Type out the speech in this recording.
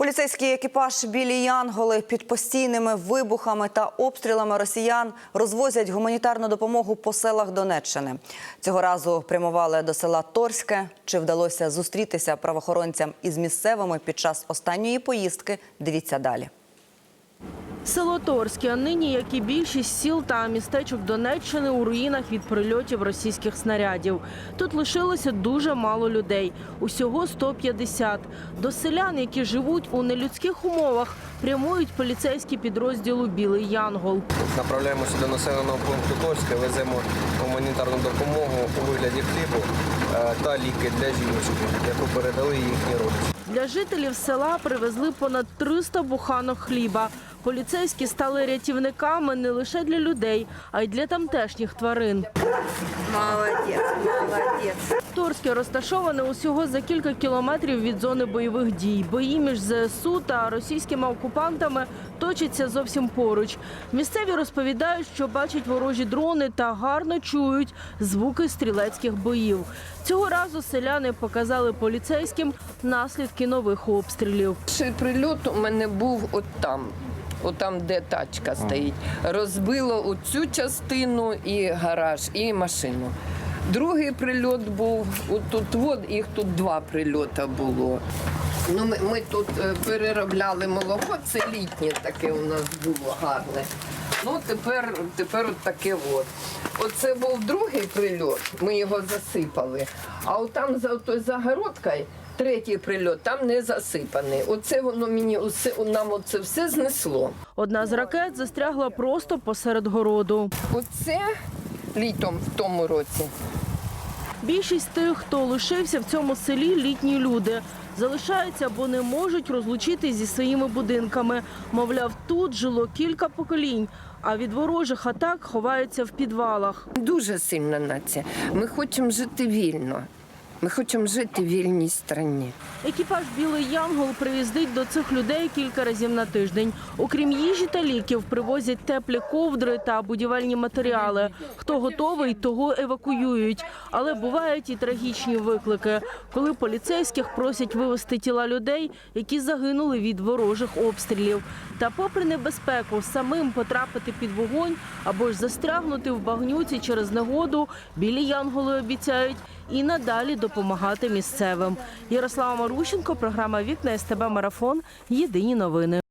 Поліцейський екіпаж білі Янголи під постійними вибухами та обстрілами росіян розвозять гуманітарну допомогу по селах Донеччини. Цього разу прямували до села Торське. Чи вдалося зустрітися правоохоронцям із місцевими під час останньої поїздки? Дивіться далі. Село Торське, а нині, як і більшість сіл та містечок Донеччини, у руїнах від прильотів російських снарядів. Тут лишилося дуже мало людей, усього 150. До селян, які живуть у нелюдських умовах, прямують поліцейські підрозділу Білий Янгол. Направляємося до населеного пункту Торське, веземо гуманітарну допомогу у вигляді хлібу е, та ліки для жіночки, яку передали їхні родичі. Для жителів села привезли понад 300 буханок хліба. Поліцейські стали рятівниками не лише для людей, а й для тамтешніх тварин. Молодец, молодец. Торське розташоване усього за кілька кілометрів від зони бойових дій. Бої між ЗСУ та російськими окупантами точаться зовсім поруч. Місцеві розповідають, що бачать ворожі дрони та гарно чують звуки стрілецьких боїв. Цього разу селяни показали поліцейським наслідки нових обстрілів. Перший прильот у мене був от там. От там, де тачка стоїть, розбило оцю частину і гараж, і машину. Другий прильот був отут, от їх тут два прильоти було. Ну, ми, ми тут е, переробляли молоко, це літнє таке у нас було гарне. Ну, тепер, тепер от таке от. Оце був другий прильот, ми його засипали. А от там за тою загородкою третій прильот, там не засипаний. Оце воно мені усе, нам оце все знесло. Одна з ракет застрягла просто посеред городу. Оце літом в тому році. Більшість тих, хто лишився в цьому селі, літні люди. Залишаються, бо не можуть розлучитись зі своїми будинками. Мовляв, тут жило кілька поколінь, а від ворожих атак ховаються в підвалах. Дуже сильна нація. Ми хочемо жити вільно. Ми хочемо жити в вільній країні. Екіпаж Білий Янгол приїздить до цих людей кілька разів на тиждень. Окрім їжі та ліків, привозять теплі ковдри та будівельні матеріали. Хто готовий, того евакуюють. Але бувають і трагічні виклики, коли поліцейських просять вивезти тіла людей, які загинули від ворожих обстрілів. Та, попри небезпеку, самим потрапити під вогонь або ж застрягнути в багнюці через негоду, білі янголи обіцяють і надалі допомагати місцевим. Ярослава Марущенко, програма Вікна СТБ Марафон. Єдині новини.